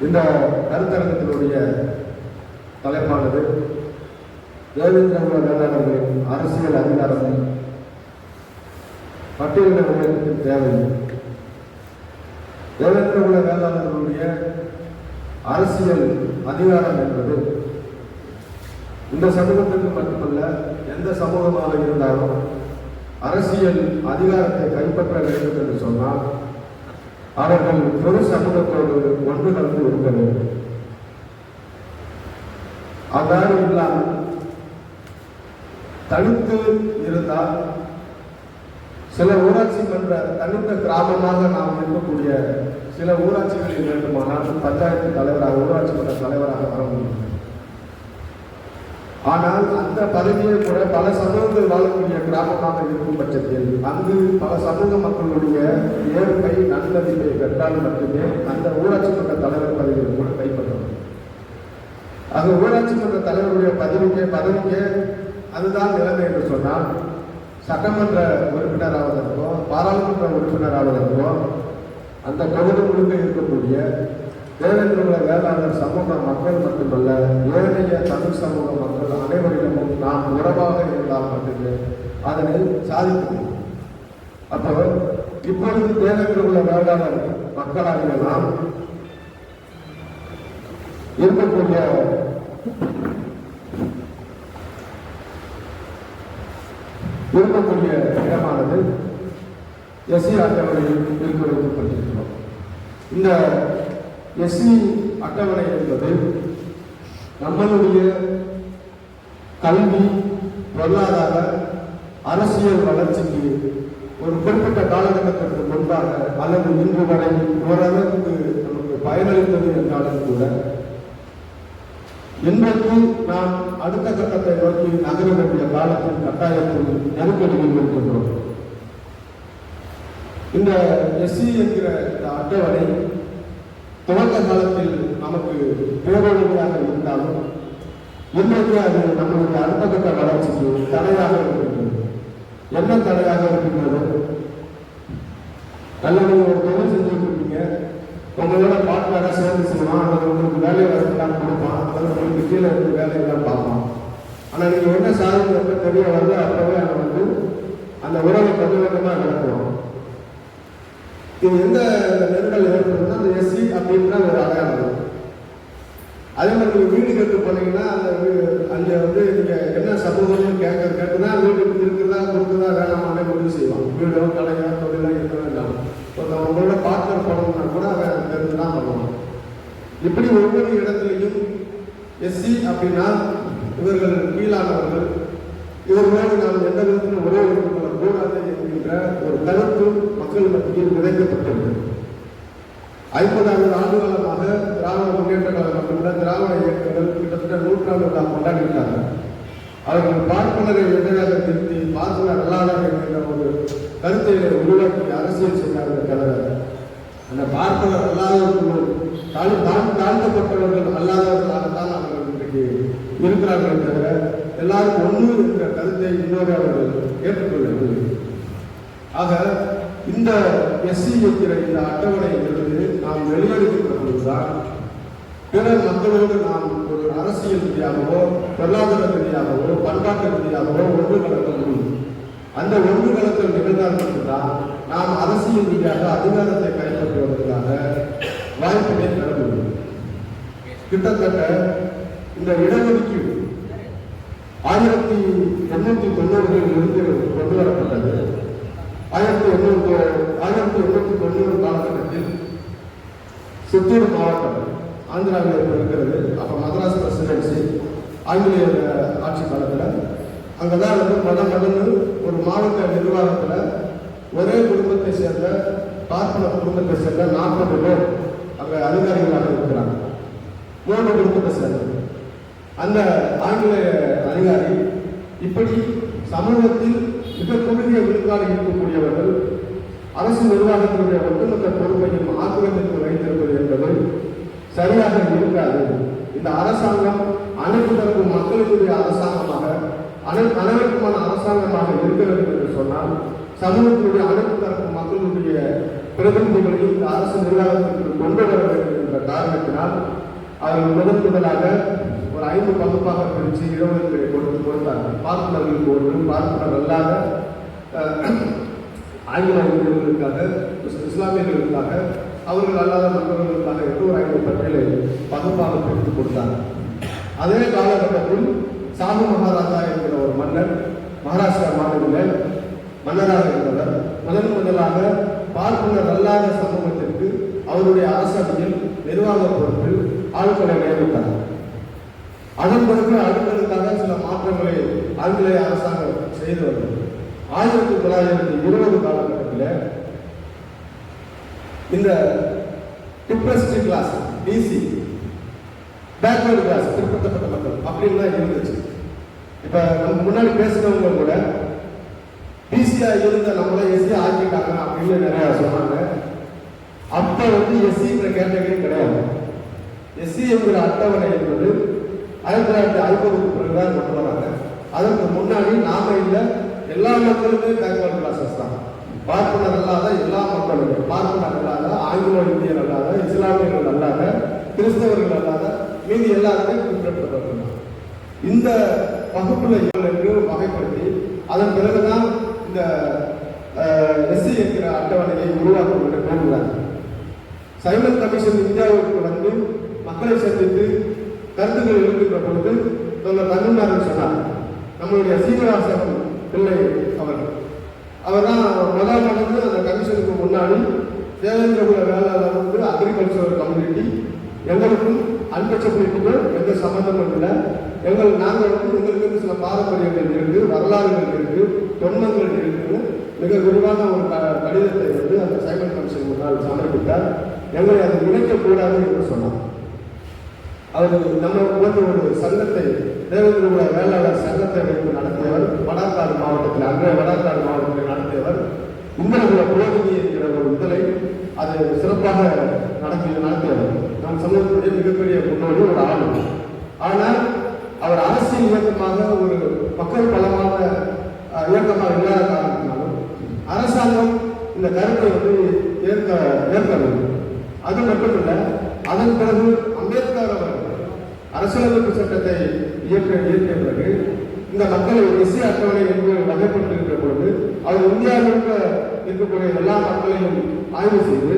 இந்த கருத்தரங்கத்தினுடைய தலைப்பானது தேவேந்திரகுல வேளாளர்களின் அரசியல் அதிகாரத்தை பட்டியலிடவர்களுக்கு தேவை தேவேந்திரகுல வேளாளர்களுடைய அரசியல் அதிகாரம் என்பது இந்த சமூகத்திற்கு மட்டுமல்ல எந்த சமூகமாக இருந்தாலும் அரசியல் அதிகாரத்தை கைப்பற்ற வேண்டும் என்று சொன்னால் அவர்கள் பொது சமூகத்தோடு ஒன்று கலந்து இருக்க வேண்டும். அவ்வாறு இல்லாமல் தனித்து இருந்தால் சில ஊராட்சி மன்ற தனித்த கிராமமாக நாம் இருக்கக்கூடிய சில ஊராட்சிகளில் வேண்டுமானால் பஞ்சாயத்து தலைவராக ஊராட்சி மன்ற தலைவராக வர முடியும். ஆனால் அந்த பதவியை கூட பல சமூகங்கள் வாழக்கூடிய கிராமமாக இருக்கும் பட்சத்தில் அங்கு பல சமூக மக்களுடைய ஏற்பை நன்மதிப்பை பெற்றால் மட்டுமே அந்த ஊராட்சி மன்ற தலைவர் பதவியை கூட கைப்பற்ற அது ஊராட்சி மன்ற தலைவருடைய பதவிக்கு பதவிக்கு அதுதான் நிலைமை என்று சொன்னால் சட்டமன்ற உறுப்பினர் ஆவதற்கோ பாராளுமன்ற உறுப்பினர் ஆவதற்கோ அந்த தொகுதி முழுக்க இருக்கக்கூடிய தேவேந்திரகுல வேளாளர் சமூக மக்கள் மட்டுமல்ல ஏழைய தமிழ் சமூக மக்கள் அனைவரிடமும் நாம் உறவாக இருந்தால் மட்டுமே அதனை சாதிக்க முடியும். அப்போ இப்பொழுது தேவேந்திரகுல வேளாளர் மக்களாகிய நாம் இருக்கக்கூடிய இருக்கக்கூடிய இடமானது எஸ்சி அட்டவணையில் இருக்க இந்த எஸ்சி அட்டவணை என்பது நம்மளுடைய கல்வி பொருளாதார அரசியல் வளர்ச்சிக்கு ஒரு குறிப்பிட்ட காலகட்டத்திற்கு முன்பாக அல்லது இன்று வரை ஓரளவுக்கு நமக்கு பயனளித்தது என்றாலும் கூட இன்றைக்கு நாம் அடுத்த கட்டத்தை நோக்கி நகர வேண்டிய காலத்தின் கட்டாயத்தில் நெருக்கடியில் இருக்கின்றோம் இந்த எஸ்சி என்கிற இந்த அட்டவணை துவக்க காலத்தில் நமக்கு பேரொழியாக இருந்தாலும் இன்றைக்கு அது நம்மளுடைய அடுத்த கட்ட வளர்ச்சிக்கு தடையாக இருக்கின்றது. என்ன தடையாக இருக்கின்றது? அல்லது ஒரு தொழில் செஞ்சுட்டு இருக்கீங்க உங்களோட பார்ட்னராக சேர்ந்து செய்வான். அல்லது உங்களுக்கு வேலை வசதிலாம் கொடுப்பான். அல்லது உங்களுக்கு கீழே இருந்து வேலையெல்லாம் பார்ப்பான். ஆனால் நீங்கள் என்ன சாதிக்கிறப்ப தெரிய வந்து அப்பவே அவன் வந்து அந்த உறவை கொஞ்சம் கொஞ்சமாக நடத்துவோம் இது எந்த நெருக்கல் ஏற்படுதுன்னா அந்த எஸ்சி அப்படின்ற ஒரு அடையாளம் அதே. மாதிரி நீங்கள் வீடு கட்டு போனீங்கன்னா அந்த அங்கே வந்து நீங்கள் என்ன சமூகம்னு கேட்க கேட்டுனா வீடு இருக்குதா கொடுக்குதா வேணாமே முடிவு செய்வான் வீடோ கடையோ தொழிலோ என்ன வேண்டாம் ஒருத்தன் உங்களோட பார்ட்னர் போனோம்னா கூட அவன் தெரிஞ்சு தான் பண்ணுவான். இப்படி ஒவ்வொரு இடத்துலையும் எஸ்சி அப்படின்னா இவர்கள் கீழானவர்கள். இவர்களோடு நாம் எந்த விதத்திலும் உறவு வைத்துக் கொள்ளக்கூடாது என்கின்ற ஒரு கருத்து மக்கள் மத்தியில் விதைக்கப்பட்டது. ஐம்பதாவது ஆண்டு காலமாக திராவிட முன்னேற்ற கழகம் மட்டுமல்ல திராவிட இயக்கங்கள் கிட்டத்தட்ட நூற்றாண்டு விழா கொண்டாடிட்டாங்க. அவர்கள் பார்ப்பனரை எதிராக திருத்தி பார்ப்பனர் அல்லாதவர்கள் என்ற ஒரு கருத்தை உருவாக்கி அரசியல் செய்தார்கள் தவிர அந்த பார்ப்பனர் அல்லாதவர்கள் தாழ் தாழ் தாழ்த்தப்பட்டவர்கள் அல்லாதவர்களாகத்தான் அவர்கள் இன்றைக்கு இருக்கிறார்கள் தவிர எல்லாரும் ஒன்று என்ற கருத்தை இன்னொரு அவர்கள் ஏற்றுக்கொள்ளவில்லை. ஆக இந்த எஸ்சி என்கிற இந்த அட்டவணை நாம் வெளியெடுக்கின்ற பொழுதுதான் பிற மக்களோடு நாம் ஒரு அரசியல் ரீதியாகவோ பொருளாதார ரீதியாகவோ பண்பாட்டு ரீதியாகவோ ஒன்று கலக்க முடியும். அந்த ஒன்று கலத்தல் நிகழ்ந்தால் தான் நாம் அரசியல் ரீதியாக அதிகாரத்தை கைப்பற்றுவதற்காக வாய்ப்பினை பெற முடியும். கிட்டத்தட்ட இந்த இடஒதுக்கீடு ஆயிரத்தி எண்ணூத்தி தொண்ணூறு இருந்து கொண்டு வரப்பட்டது ஆயிரத்தி எண்ணூத்தி ஆயிரத்தி எண்ணூத்தி தொண்ணூறு காலகட்டத்தில் சித்தூர் மாவட்டம் ஆந்திராவில் இருக்கிறது. அப்போ மதராஸ் பிரசிடென்சி ஆங்கிலேய ஆட்சி காலத்தில். அங்கே தான் வந்து மத மதன்னு ஒரு மாவட்ட நிர்வாகத்தில் ஒரே குடும்பத்தை சேர்ந்த பார்ப்பன குடும்பத்தை சேர்ந்த நாற்பது பேர் அங்கே அதிகாரிகளாக இருக்கிறாங்க. மூன்று குடும்பத்தை சேர்ந்தது அந்த ஆங்கிலேய அதிகாரி இப்படி சமூகத்தில் மிக குறுகிய விழுக்காடு இருக்கக்கூடியவர்கள் அரசு நிர்வாகத்தினுடைய ஒட்டுமொத்த பொறுப்பையும் ஆக்கிரமிப்பு வைத்திருப்பது என்பது சரியாக இருக்காது. இந்த அரசாங்கம் அனைத்து தரப்பு மக்களுடைய அரசாங்கமாக அனைவருக்குமான அரசாங்கமாக இருக்க வேண்டும் என்று சொன்னால் சமூகத்தினுடைய அனைத்து தரப்பு மக்களுடைய பிரதிநிதிகளையும் இந்த அரசு நிர்வாகத்திற்கு கொண்டு வர வேண்டும் என்ற காரணத்தினால் அவர்கள் முதன் முதலாக ஒரு ஐந்து பகுப்பாக பிரித்து இடஒதுக்கீடு கொடுத்து கொடுத்தார்கள். பார்ப்பனர்களுக்கு ஒன்று பார்ப்பனர் அல்லாத ஆங்கில இந்தியர்களுக்காக இஸ்லாமியர்களுக்காக அவர்கள் அல்லாத மற்றவர்களுக்காக எட்டு ஒரு ஐந்து பட்டியலை பகுப்பாக பிரித்து கொடுத்தாங்க அதே காலகட்டத்தில் சாமு மகாராஜா என்கிற ஒரு மன்னர் மகாராஷ்டிரா மாநிலத்தில் மன்னராக இருந்தவர். முதன் முதலாக பார்ப்பனர் அல்லாத சமூகத்திற்கு அவருடைய அரசவையில் நிர்வாக பொறுப்பில் ஆட்களை நியமித்தார். அதன் பிறகு அடுத்ததுக்காக சில மாற்றங்களை ஆங்கிலேய அரசாங்கம் செய்து வந்தது. ஆயிரத்தி தொள்ளாயிரத்தி இருபது காலகட்டத்தில் இந்த depressed class DC backward class பிற்படுத்தப்பட்ட மக்கள். அப்படின்னு தான் இருந்துச்சு இப்போ நம்ம முன்னாடி பேசினவங்க கூட பிசியா இருந்த நம்மள எஸ்சி ஆக்கிட்டாங்க அப்படின்னு நிறையா சொன்னாங்க. அப்போ வந்து எஸ்சிங்கிற கேட்டகரி கிடையாது. எஸ்சி என்கிற அட்டவணை என்பது ஆயிரத்தி தொள்ளாயிரத்தி ஐம்பதுக்கு பிறகுதான் கொண்டு வராங்க. அதற்கு முன்னாடி நாம இல்லை எல்லா மக்களுமே பேக்வர்டு கிளாஸஸ் தான். பார்ப்பனர் அல்லாத எல்லா மக்களும் பார்ப்பனர் அல்லாத ஆங்கிலோ இந்தியர் அல்லாத இஸ்லாமியர்கள் அல்லாத கிறிஸ்தவர்கள் அல்லாத மீதி எல்லாருமே பின்பற்றப்பட்டிருந்தாங்க இந்த வகுப்புல இவர்கள் என்று வகைப்படுத்தி அதன் பிறகுதான் இந்த எஸ்சி என்கிற அட்டவணையை உருவாக்க வேண்டும் விரும்புகிறார் சைமன் கமிஷன் இந்தியாவுக்கு வந்து மக்களை சந்தித்து கருத்துக்கள் எழுதுகிற பொழுது தொண்டர் தமிழ்நாடு சொன்னார். நம்மளுடைய சீனிவாசன் பிள்ளை அவர் அவர் தான் முதல் நடந்து அந்த கமிஷனுக்கு முன்னாடி தேவேந்திரகுல வேளாளர் வந்து அக்ரிகல்ச்சர் கம்யூனிட்டி எங்களுக்கும் அன்பச்சபிலிட்டிக்கும் எந்த சம்மந்தமும் இல்லை. எங்கள் நாங்கள் வந்து எங்களுக்கு சில பாரம்பரியங்கள் இருக்கு வரலாறுகள் இருக்கு தொன்மங்கள் இருக்குது மிக விரிவான ஒரு க- கடிதத்தை வந்து அந்த சைமன் கமிஷன் முன்னால் சமர்ப்பித்தார். எங்களை அதை இணைக்கக்கூடாது என்று சொன்னார். அவர் நம்ம போன்ற ஒரு சங்கத்தை தேவேந்திரகுல வேளாளர் சங்கத்தை வைத்து நடத்தியவர் வடக்காடு மாவட்டத்தில் அன்றைய வடக்காடு மாவட்டத்தில் நடத்தியவர் இந்திரகுல புரோகினி என்கிற ஒரு முதலை அது சிறப்பாக நடத்தி நடத்தியவர். நம் சமூகத்துடைய மிகப்பெரிய முன்னோடி ஒரு ஆளு. ஆனால் அவர் அரசியல் இயக்கமாக ஒரு மக்கள் பலமான இயக்கமாக இல்லாத காரணத்தினாலும் அரசாங்கம் இந்த கருத்தை வந்து ஏற்க ஏற்கவில்லை. அது மட்டுமல்ல அதன் பிறகு அம்பேத்கர் அவர்கள் அரசியலமைப்பு சட்டத்தை இயற்ற இயற்றிய பிறகு இந்த மக்களை எஸ்சி அட்டவணை என்று வகைப்பட்டிருக்கிற பொழுது அவர் இந்தியாவில் இருக்கக்கூடிய எல்லா மக்களையும் ஆய்வு செய்து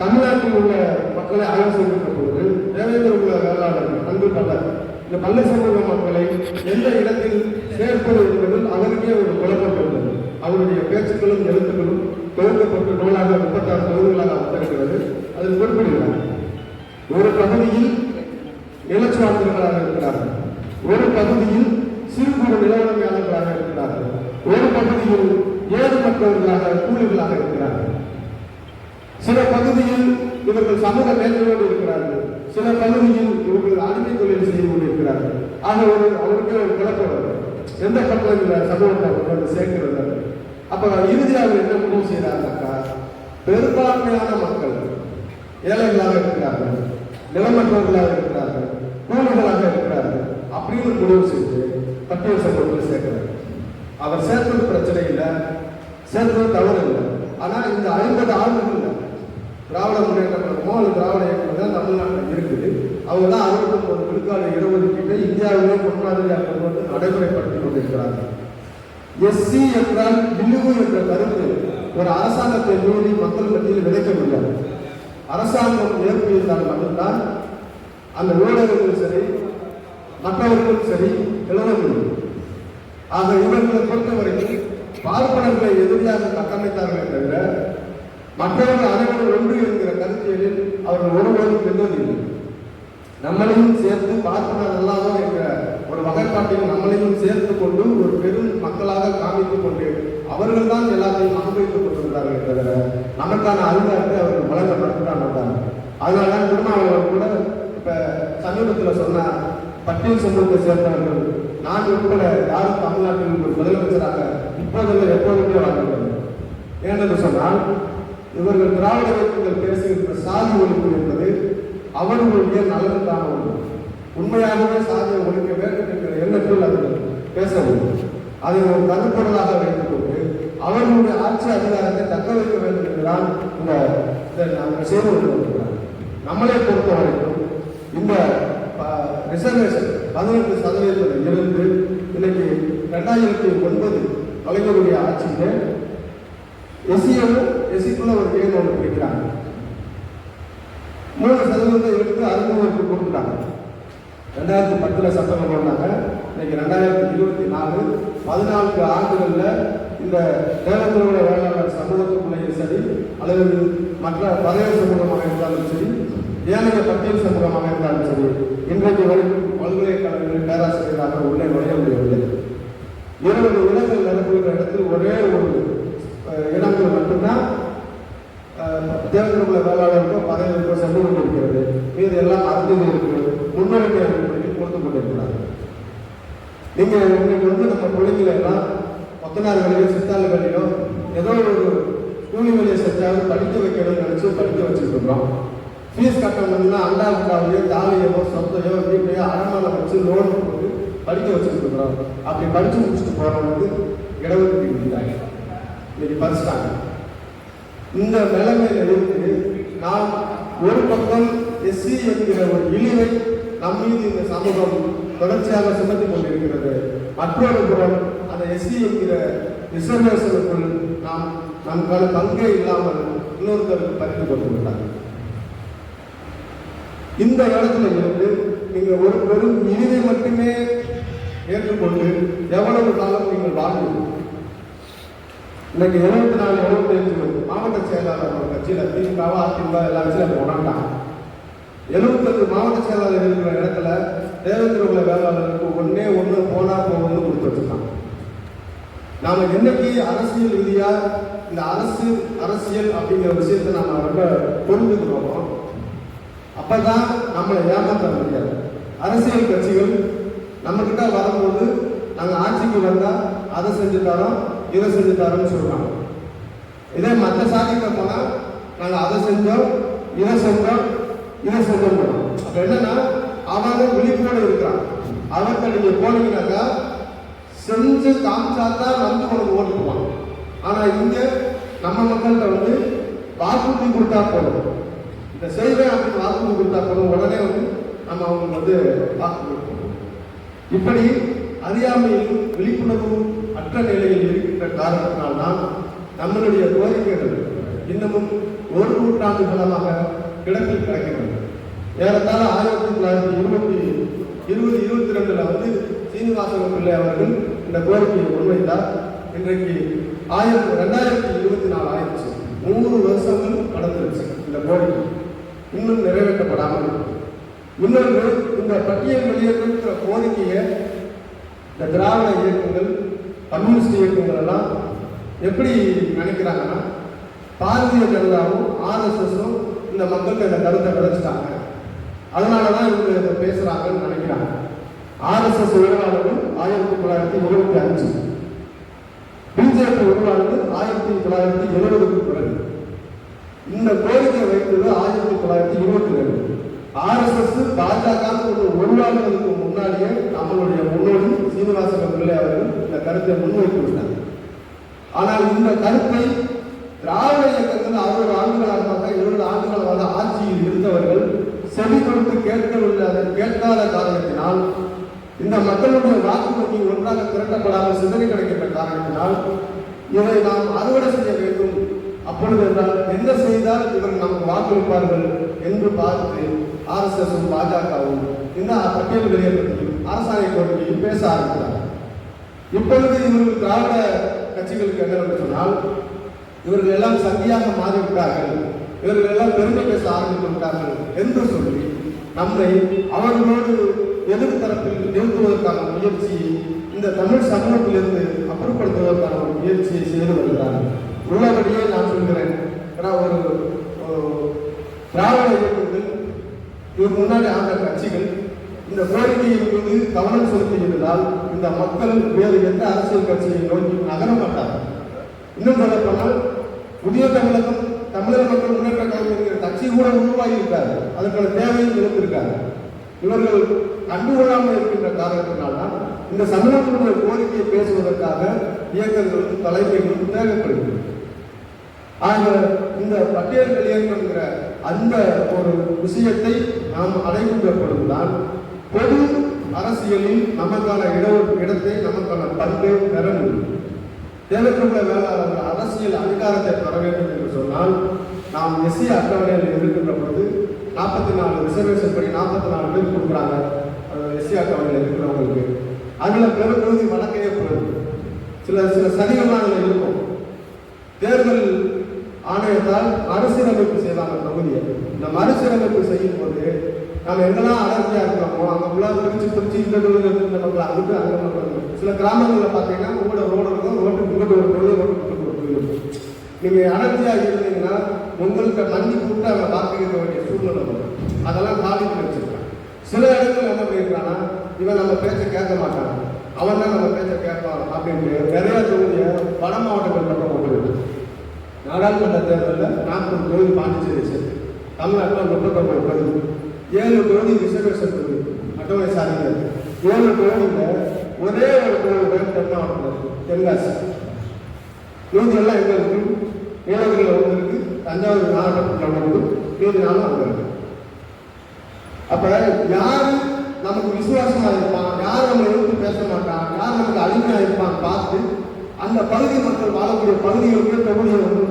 தமிழ்நாட்டில் உள்ள மக்களை ஆய்வு செய்திருக்கிற பொழுது தேவேந்திர உள்ள வேளாளர்கள் அன்பு பலர் இந்த பள்ளி சமூக மக்களை எந்த இடத்தில் சேர்ப்பது என்பதில் அவருக்கே ஒரு குழப்பம் இருந்தது. அவருடைய பேச்சுக்களும் எழுத்துக்களும் தொகுக்கப்பட்டு நூலாக முப்பத்தாறு தொகுதிகளாக வந்திருக்கிறது அதில் குறிப்பிடுகிறார் ஒரு பகுதியில் நிலச்சுவார்ந்தர்களாக இருக்கிறார்கள். ஒரு பகுதியில் சிறு குறு நிலவுடைமையாளர்களாக இருக்கிறார்கள். ஒரு பகுதியில் ஏழு மக்கள்களாக கூலிகளாக இருக்கிறார்கள். சில பகுதியில் இவர்கள் சமூக மேன்மையோடு இருக்கிறார்கள். சில பகுதியில் இவர்கள் அடிமை தொழில் செய்து கொண்டிருக்கிறார்கள். ஆக ஒரு அவருக்கு ஒரு குழப்பம் எந்த பக்கம் சமூகத்தை கொண்டு வந்து சேர்க்கிறது? அப்ப இறுதியாக என்ன முடிவு செய்கிறாங்கக்கா பெரும்பான்மையான மக்கள் ஏழைகளாக இருக்கிறார்கள். நிலமற்றவர்களாக இருக்கிறார்கள். கூலிகளாக இருக்கிறார்கள். அப்படின்னு முடிவு செய்து பட்டியல் சமூகத்தில் சேர்க்கிறார். அவர் சேர்த்தது பிரச்சனை இல்லை. சேர்த்தது தவறு இல்லை. ஆனால் இந்த ஐம்பது ஆண்டுகள்ல திராவிட முன்னேற்ற கழகமோ அல்லது திராவிட இயக்கம் தான் தமிழ்நாட்டில் இருக்குது. அவங்க தான் அறுபத்தி ஒரு விழுக்காடு இடஒதுக்கீட்டை இந்தியாவிலே முன்மாதிரியாக கொண்டு வந்து நடைமுறைப்படுத்தி கொண்டிருக்கிறார்கள் எஸ்சி என்றால் இழிவு என்ற கருத்து ஒரு அரசாங்கத்தை மீறி மக்கள் மத்தியில் விதைக்கவில்லை அரசாங்கம் ஏற்பியிருந்தால் மட்டும்தான் அந்த ஊடகங்களும் சரி மற்றவர்களும் சரி எழுத முடியும் ஆக இவர்களை பொறுத்தவரைக்கும் பார்ப்பனர்களை எதிரியாக கட்டமைத்தார்கள் தவிர மற்றவர்கள் அனைவரும் ஒன்று என்கிற கருத்தியலில் அவர்கள் ஒருவரும் வெல்வதில்லை நம்மளையும் சேர்த்து பார்ப்பனர் அல்லாதோ என்ற ஒரு வகைப்பாட்டில் நம்மளையும் சேர்த்து கொண்டு ஒரு பெரும் மக்களாக காமித்துக் கொண்டு அவர்கள் தான் எல்லாத்தையும் அனுபவித்துக் கொண்டிருந்தார்கள் தவிர நமக்கான அதிகாரத்தை அவர்கள் வழங்க மட்டும்தான் மாட்டாங்க அதனால தான் திருமாவளவன் கூட இப்ப சமீபத்தில் சொன்ன பட்டியல் சமூகத்தை சேர்ந்தவர்கள் நான் உட்பட யாரும் தமிழ்நாட்டில் ஒரு முதலமைச்சராக இப்போதில்லை எப்போதுமே வாழ்ந்துள்ளது ஏனென்று சொன்னால் இவர்கள் திராவிட இயக்கங்கள் பேசுகின்ற சாதி ஒழிப்பு என்பது அவர்களுடைய நலனுக்கான ஒன்று. உண்மையாகவே சாதியை ஒழிக்க வேண்டும் என்கிற எண்ணத்தில் அவர்கள் பேசவில்லை அதை ஒரு கருப்பொருளாக வைத்துக் கொண்டு அவர்களுடைய ஆட்சி அதிகாரத்தை தக்க வைக்க வேண்டும் என்றுதான் இந்த நாங்கள் செய்து கொண்டிருக்கிறோம். நம்மளை பொறுத்த வரைக்கும் இந்த ரிசர்வேஷன் பதினெட்டு சதவீதத்தில் இருந்து இன்னைக்கு ரெண்டாயிரத்தி ஒன்பது கலைஞருடைய ஆட்சியில் எஸ்சியும் எஸ்சிக்குள்ள ஒரு பேர் ஒன்று பிடிக்கிறாங்க. மூணு சதவீதம் இருந்து அறுநூறுக்கு கொடுத்துட்டாங்க ரெண்டாயிரத்தி பத்தில் சட்டம் பண்ணாங்க இன்னைக்கு ரெண்டாயிரத்தி இருபத்தி நாலு பதினான்கு ஆண்டுகளில் இந்த தேவத்தினுடைய வேளாண் சமூகத்துக்குள்ளேயும் சரி அல்லது மற்ற பதவி சமூகமாக இருந்தாலும் சரி ஏனைய பட்டியல் சந்திரமாக இருந்தாலும் சரி இன்றைக்கு வரைக்கும் பல்கலைக்கழகங்களில் பேராசிரியராக உள்ளே நுழைய முடியவில்லை இருபது இடங்கள் நிரப்புகிற இடத்தில் ஒரே ஒரு இடங்கள் மட்டும்தான் தேர்தலுக்குள்ள வேளாளருக்கோ பதவிக்கோ சென்று கொண்டிருக்கிறது. மீது எல்லாம் அறிந்து இருக்கிறது முன்னுரிமை அடிப்படையில் கொடுத்து கொண்டிருக்கிறார்கள். நீங்கள் இன்னைக்கு வந்து நம்ம பிள்ளைங்களை எல்லாம் கொத்தனார் வேலையோ சித்தாள் வேலையோ ஏதோ ஒரு கூலி வேலையை செஞ்சாலும் படிக்க வைக்கணும்னு நினச்சி படிக்க வச்சுருக்கிறோம் ஃபீஸ் கட்டணும்னா அண்டா குண்டாவையோ தாலியோ சொத்தையோ வீட்டையோ அடமானம் வச்சு லோன் போட்டு படிக்க வச்சுட்டு இருக்கிறோம் அப்படி படித்து முடிச்சுட்டு போகிறவங்களுக்கு இடஒதுக்கீடு கொடுத்தாங்க. இன்னைக்கு படிச்சுட்டாங்க இந்த நிலைமையில இருந்து நாம் ஒரு பக்கம் எஸ்சி என்கிற ஒரு இழிவை நம் மீது இந்த சமூகம் தொடர்ச்சியாக சுமத்தி கொண்டிருக்கிறது. மற்றொரு புறம் அந்த எஸ்சி என்கிற ரிசர்வேஷனுக்குள் நாம் நமக்கான பங்கே இல்லாமல் இன்னொருத்தருக்கு பறித்து விட்டாங்க இந்த இடத்துல இருந்து நீங்கள் ஒரு பெரும் இழிவை மட்டுமே ஏற்றுக்கொண்டு எவ்வளவு காலம் நீங்கள் வாழ்வீர்கள்? இன்னைக்கு எழுபத்தி நாலு எழுபத்தி அஞ்சு மாவட்ட செயலாளர் ஒரு கட்சியில் திமுகவா அதிமுக எல்லா கட்சியும் போனாங்க எழுபத்தஞ்சு மாவட்ட செயலாளர் இருக்கிற இடத்துல தேவேந்திர வேளாளருக்கு ஒன்னே ஒன்று போனா போகணும்னு கொடுத்து வச்சுருக்காங்க. நாம் என்னைக்கு அரசியல் ரீதியாக இந்த அரசு அரசியல் அப்படிங்கிற விஷயத்தை நாம் ரொம்ப புரிஞ்சுக்கிறோமோ அப்பதான் நம்மளை ஏமாற்ற முடியாது. அரசியல் கட்சிகள் நம்ம கிட்ட வரும்போது நாங்கள் ஆட்சிக்கு வந்தா அதை செஞ்சு தரோம் இதை செஞ்சு தரோம்னு சொல்றாங்க இதே மற்ற சாதிக்க போனா நாங்கள் அதை செஞ்சோம் இதை செஞ்சோம் இதை செஞ்சோம் போனோம் அப்ப என்னன்னா அவங்க விழிப்போடு இருக்கிறான் அவர்கிட்ட நீங்க போனீங்கன்னாக்கா செஞ்சு காமிச்சா தான் வந்து உனக்கு ஓட்டு போவாங்க ஆனா இங்க நம்ம மக்கள்கிட்ட வந்து வாக்குறுதி கொடுத்தா போதும். இந்த செய்வேன் அப்படின்னு வாக்குறுதி கொடுத்தா போதும். உடனே வந்து நம்ம அவங்களுக்கு வந்து பார்த்து இப்படி அறியாமையில் விழிப்புணர்வும் அற்ற நிலையில் இருக்கின்ற காரணத்தினால்தான் நம்மளுடைய கோரிக்கைகள் இன்னமும் ஒரு நூற்றாண்டு காலமாக கிடப்பில் கிடக்கின்றன. ஏறத்தாழ ஆயிரத்தி தொள்ளாயிரத்தி இருபத்தி இருபது இருபத்தி ரெண்டுல வந்து சீனிவாசன பிள்ளை அவர்கள் இந்த கோரிக்கையை முன்வைத்தார். இன்றைக்கு ஆயிரத்தி ரெண்டாயிரத்தி இருபத்தி நாலு ஆயிடுச்சு. நூறு வருஷங்கள் கடந்துருச்சு இந்த கோரிக்கை. இன்னும் நிறைவேற்றப்படாமல் இன்னொன்று இந்த பட்டியல் வெளியேற்ற கோரிக்கையை இந்த திராவிட இயக்கங்கள் கம்யூனிஸ்ட் இயக்கங்கள் எல்லாம் எப்படி நினைக்கிறாங்கன்னா பாரதிய ஜனதாவும் ஆர்எஸ்எஸும் இந்த மக்களுக்கு இந்த கருத்தை விளைச்சிட்டாங்க அதனால தான் இவங்க இதை பேசுகிறாங்கன்னு நினைக்கிறாங்க. ஆர்எஸ்எஸ் உருவானது ஆயிரத்தி தொள்ளாயிரத்தி எழுபத்தி அஞ்சு. பிஜேபி உருவானது ஆயிரத்தி தொள்ளாயிரத்தி எழுபதுக்கு பிறகு. இந்த கோரிக்கை வைத்தது ஆயிரத்தி தொள்ளாயிரத்தி இருபத்தி ரெண்டு. ஆர்எஸ்எஸ் பாஜக உருவாக்குவதற்கு முன்னாடியே நம்மளுடைய முன்னோடி சீனிவாசன் பிள்ளை அவர்கள் இந்த கருத்தை முன்வைத்து விட்டார். ஆனால் இந்த கருத்தை திராவிட இயக்கத்தில் அறுபது ஆண்டுகளாக இருபது ஆண்டுகளாக ஆட்சியில் இருந்தவர்கள் செவி கொடுத்து கேட்கவில்லை அதை கேட்காத காரணத்தினால் இந்த மக்களுடைய வாக்கு வங்கி ஒன்றாக திரட்டப்படாமல் சிதறி கிடைக்கின்ற காரணத்தினால் இதை நாம் அறுவடை செய்ய வேண்டும். அப்பொழுது என்றால் என்ன செய்தால் இவர்கள் நமக்கு வாக்களிப்பார்கள்? என்று பார்த்து ஆர்எஸ்எஸும் பாஜகவும் என்ன பட்டியல் வெளியேற்றத்தையும் அரசாணை கோரிக்கையும் பேச ஆரம்பித்தார். இப்பொழுது இவர்கள் திராவிட கட்சிகளுக்கு என்னவென்று சொன்னால் இவர்கள் எல்லாம் சந்தியாக மாறிவிட்டார்கள். இவர்கள் எல்லாம் பெருமை பேச ஆரம்பித்து விட்டார்கள் என்று சொல்லி நம்மை அவர்களோடு எதிர்த்தரப்பில் நிறுத்துவதற்கான முயற்சி இந்த தமிழ் சமூகத்திலிருந்து அப்புறப்படுத்துவதற்கான ஒரு முயற்சியை செய்து வருகிறார்கள். உள்ளபடியே நான் சொல்கிறேன். ஏன்னா ஒரு திராவிட இயக்கங்கள் இதுக்கு முன்னாடி ஆண்ட கட்சிகள் இந்த கோரிக்கையை மீது கவனம் செலுத்தியிருந்தால் இந்த மக்கள் வேறு எந்த அரசியல் கட்சியை நோக்கி நகர மாட்டார்கள். இன்னும் சொல்ல போனால் புதிய தமிழகம் தமிழக மக்கள் முன்னேற்ற கழகம் கட்சி கூட உருவாகி இருக்காரு அதற்கான தேவையும் இருந்திருக்காரு இவர்கள் கண்டுகொள்ளாமல் இருக்கின்ற காரணத்தினால்தான் இந்த சமூகத்தினுடைய கோரிக்கையை பேசுவதற்காக இயக்கங்களும் தலைமைகளும் தேவைப்படுகிறது. ஆக இந்த பட்டியல் வெளியேற்றங்கிற அந்த ஒரு விஷயத்தை நாம் அடைகின்ற பொது அரசியலில் நமக்கான இட இடத்தை நமக்கான பங்கை பெற முடியும். தேவைக்குள்ள வேளாளர்கள் அரசியல் அதிகாரத்தை பெற வேண்டும் என்று சொன்னால் நாம் எஸ்சி அட்டவணையில் இருக்கின்ற பொழுது நாற்பத்தி நாலு ரிசர்வேஷன் படி நாற்பத்தி நாலு பேர் கொடுக்குறாங்க. எஸ்சி அட்டவணையில் இருக்கிறவங்களுக்கு. அதில் பெரும்பகுதி வழக்கையே போகுது சில சில சதிகள்லாம் அதில் இருக்கும். தேர்தல் ஆணையத்தால் மறுசீரமைப்பு செய்வாங்க தொகுதியை இந்த மறுசீரமைப்பு செய்யும் போது நம்ம எங்கெல்லாம் அடர்த்தியா இருக்கிறோமோ அங்க ஃபுல்லாக பிரிச்சு பிரிச்சு இந்த தொகுதி இந்த அங்க மக்கள் சில கிராமங்களில் பார்த்தீங்கன்னா உங்களோட ரோடு இருக்கும் ரோட்டு முன்னாடி ஒரு பொழுது ரோட்டுக்கு முன்னாடி ஒரு தொழில் இருக்கும். இருந்தீங்கன்னா உங்களுக்கு மண்டி கூப்பிட்டு அங்கே வாக்களிக்க வேண்டிய சூழ்நிலை வரும். அதெல்லாம் காலி பண்ணி சில இடத்துல என்ன பண்ணியிருக்காங்கன்னா இவன் நம்ம பேச்சை கேட்க மாட்டான். அவன் தான் நம்ம பேச்சை கேட்பான் அப்படின்ட்டு நிறைய தொகுதியை வட மாவட்டங்கள் பக்கம் கொண்டு வருது. நாடாளுமன்ற தேர்தலில் நாற்பது தொகுதி பாண்டிச்சேரி சரி தமிழ்நாட்டில் முப்பத்தொம்பது தொகுதி ஏழு தொகுதி ரிசர்வேஷன் தொகுதி அட்டவணை சாதிகள் ஏழு தொகுதியில் ஒரே ஒரு தொகுதி பேர் தென் மாவட்டத்தில் இருக்கு. தென்காசி. மீதி எல்லாம் எங்க இருக்கு? நீலகிரியில் ஒன்று இருக்கு தஞ்சாவூர் மாவட்டத்தில் ஒன்று இருக்கு மீதி நாளும் அங்கே இருக்கு. அப்போ யார் நமக்கு விசுவாசமாக இருப்பான் யார் நம்ம எதிர்த்து பேச மாட்டான் யார் நமக்கு அடிமையா இருப்பான் பார்த்து அந்த பகுதி மக்கள் வாழக்கூடிய பகுதிகளுக்கு தொகுதியை வந்து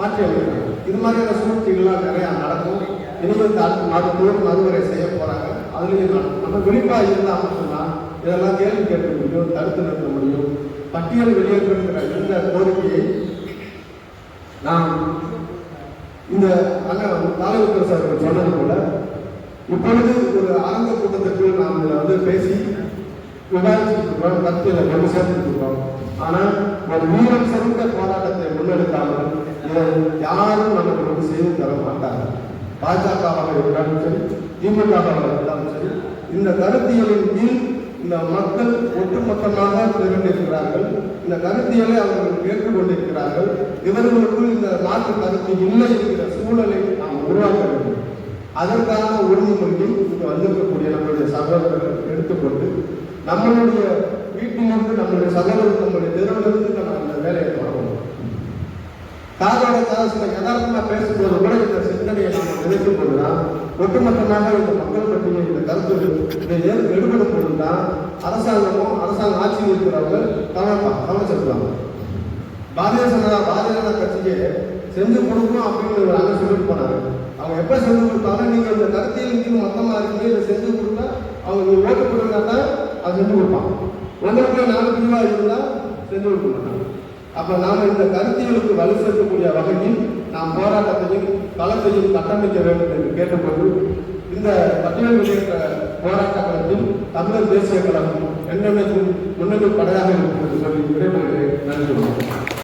மாற்றி அமைக்கிறாங்க இது மாதிரியான சூழ்ச்சிகள்லாம் நிறையா நடக்கும். இனிமேல் இந்த அடுத்த மருத்துவம் மறுவரை செய்ய போறாங்க. அதுலேயும் நடக்கும். நம்ம விழிப்பாக இருந்தால் மட்டும்தான் இதெல்லாம் கேள்வி கேட்க முடியும் தடுத்து நிறுத்த முடியும். பட்டியல் வெளியேற்றுகிற இந்த கோரிக்கையை நாம் இந்த அண்ணன் தாலூக்கு சார் சொன்னது போல இப்பொழுது ஒரு அரங்க கூட்டத்திற்கு நாம் இதில் வந்து பேசி விவாதிச்சுட்டு இருக்கிறோம் கருத்துல கொண்டு சேர்த்துட்டு இருக்கிறோம். ஆனால் ஒரு வீரம் சிறந்த போராட்டத்தை முன்னெடுக்காமல் இதை யாரும் நமக்கு வந்து செய்து தர மாட்டார்கள். பாஜகவாக இருந்தாலும் சரி திமுகவாக இருந்தாலும் சரி இந்த கருத்தியலின் கீழ் இந்த மக்கள் ஒட்டுமொத்தமாக திரண்டிருக்கிறார்கள். இந்த கருத்தியலை அவர்கள் ஏற்றுக்கொண்டிருக்கிறார்கள். இவர்களுக்குள் இந்த மாற்று கருத்து இல்லை என்கிற சூழலை நாம் உருவாக்க வேண்டும். அதற்கான உறுதிமொழியை இங்கு வந்திருக்கக்கூடிய நம்மளுடைய சகோதரர்கள் எடுத்துக்கொண்டு நம்மளுடைய வீட்டிலிருந்து நம்மளுடைய சகோதரர்கள் நம்மளுடைய தெருவிலிருந்து நம்ம அந்த வேலையை தொடங்கணும் காதோட காசு யதார்த்தமாக பேசும்போது கூட இந்த சிந்தனையை நாம் நினைக்கும் போதுதான் ஒட்டுமொத்தமாக இந்த மக்கள் பற்றிய இந்த கருத்துகள் இதை ஏ- எடுபடும் போதுதான் அரசாங்கமும் அரசாங்க ஆட்சியில் இருக்கிறவங்க கவனப்பா கவனிச்சிருக்காங்க பாரதிய ஜனதா பாரதிய ஜனதா கட்சிக்கு செஞ்சு கொடுக்கணும் அப்படின்னு ஒரு சொல்லிட்டு போனாங்க அவங்க எப்போ செஞ்சு கொடுத்தாங்க நீங்கள் இந்த கருத்தையும் கீழ் மொத்தமா இருக்கீங்க இதை செஞ்சு கொடுத்தா அவங்க ஓட்டு போடுறதா அதை செஞ்சு கொடுப்பாங்க. உங்களுக்கு நாலு பிரிவா இருந்தால் சென்று கொடுக்க மாட்டாங்க அப்ப நாம இந்த கருத்தியலுக்கு வலு சேர்க்கக்கூடிய வகையில் நாம் போராட்டத்தையும் களத்தையும் கட்டமைக்க வேண்டும் என்று கேட்டுக்கொண்டு இந்த பட்டியல் வெளியேற்ற போராட்ட களத்தில் தமிழர் தேசிய கழகம் என்னென்ன முன்னணி படையாக இருக்கும் என்று சொல்லி விடைபெறுகிறேன். நன்றி.